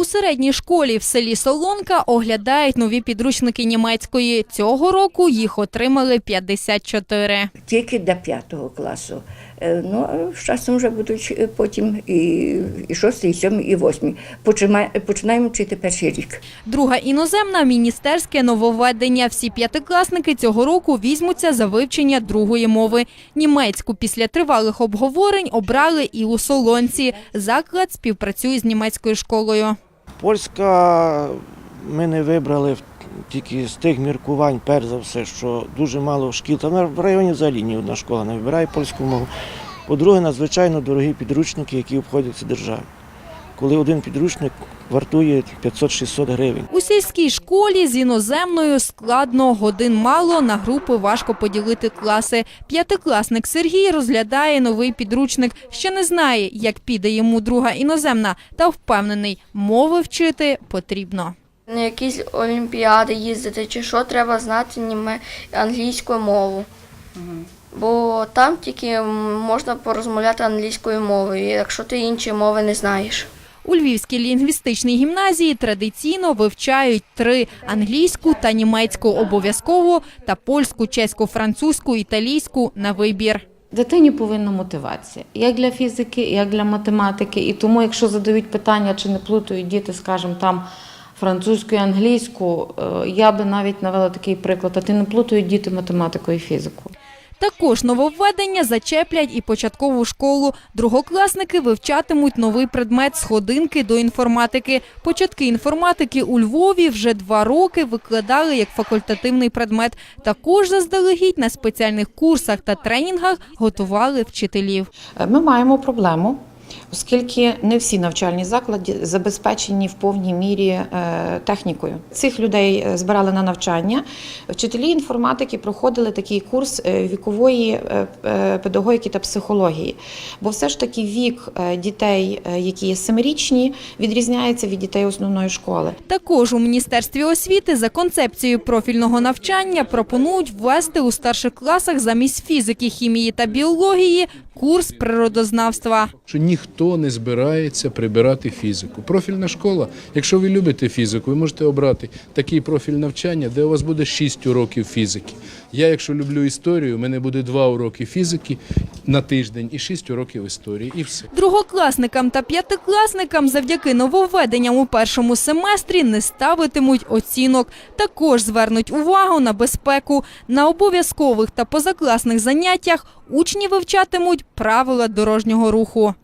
У середній школі в селі Солонка оглядають нові підручники німецької. Цього року їх отримали 54. тільки до п'ятого класу. Е, Ну, з часом вже будуть е, потім і, і шостий, і сьомий, і восьмий. Починаємо, починаємо вчити перший рік. Друга іноземна міністерське нововведення. Всі п'ятикласники цього року візьмуться за вивчення другої мови. Німецьку після тривалих обговорень обрали і у Солонці. Заклад співпрацює з німецькою школою. Польська ми не вибрали тільки з тих міркувань, перш за все, що дуже мало шкіл. Та в районі взагалі ні одна школа не вибирає польську мову. По-друге, надзвичайно дорогі підручники, які обходяться державі. Коли один підручник вартує 500-600 гривень. У сільській школі з іноземною складно, годин мало, на групи важко поділити класи. П'ятикласник Сергій розглядає новий підручник. Ще не знає, як піде йому друга іноземна, та впевнений, мови вчити потрібно. На якісь олімпіади їздити чи що, треба знати німе... англійську мову. Бо там тільки можна порозмовляти англійською мовою, якщо ти інші мови не знаєш. У Львівській лінгвістичній гімназії традиційно вивчають три – англійську та німецьку обов'язково та польську, чеську, французьку, італійську на вибір. Дитині повинна мотивація як для фізики, як для математики. І тому, якщо задають питання, чи не плутають діти, скажімо, там французьку і англійську, е, я би навіть навела такий приклад, а ти не плутають діти математику і фізику. Також нововведення зачеплять і початкову школу. Другокласники вивчатимуть новий предмет сходинки до інформатики. Початки інформатики у Львові вже два роки викладали як факультативний предмет. Також заздалегідь на спеціальних курсах та тренінгах готували вчителів. Е, Ми маємо проблему, оскільки не всі навчальні заклади забезпечені в повній мірі е, технікою. Цих людей е, збирали на навчання. Вчителі інформатики проходили такий курс е, вікової педагогіки та психології. Бо все ж таки вік дітей, які є семирічні, відрізняється від дітей основної школи. Також у Міністерстві освіти за концепцією профільного навчання пропонують ввести у старших класах замість фізики, хімії та біології курс природознавства. що ніхто не збирається прибирати фізику. Профільна школа, якщо ви любите фізику, ви можете обрати такий профіль навчання, де у вас буде 6 уроків фізики. Я, якщо люблю історію, у мене буде 2 уроки фізики на тиждень і 6 уроків історії, і все. Другокласникам та п'ятикласникам завдяки нововведенням у першому семестрі не ставитимуть оцінок. Також звернуть увагу на безпеку. На обов'язкових та позакласних заняттях учні вивчатимуть правила дорожнього руху.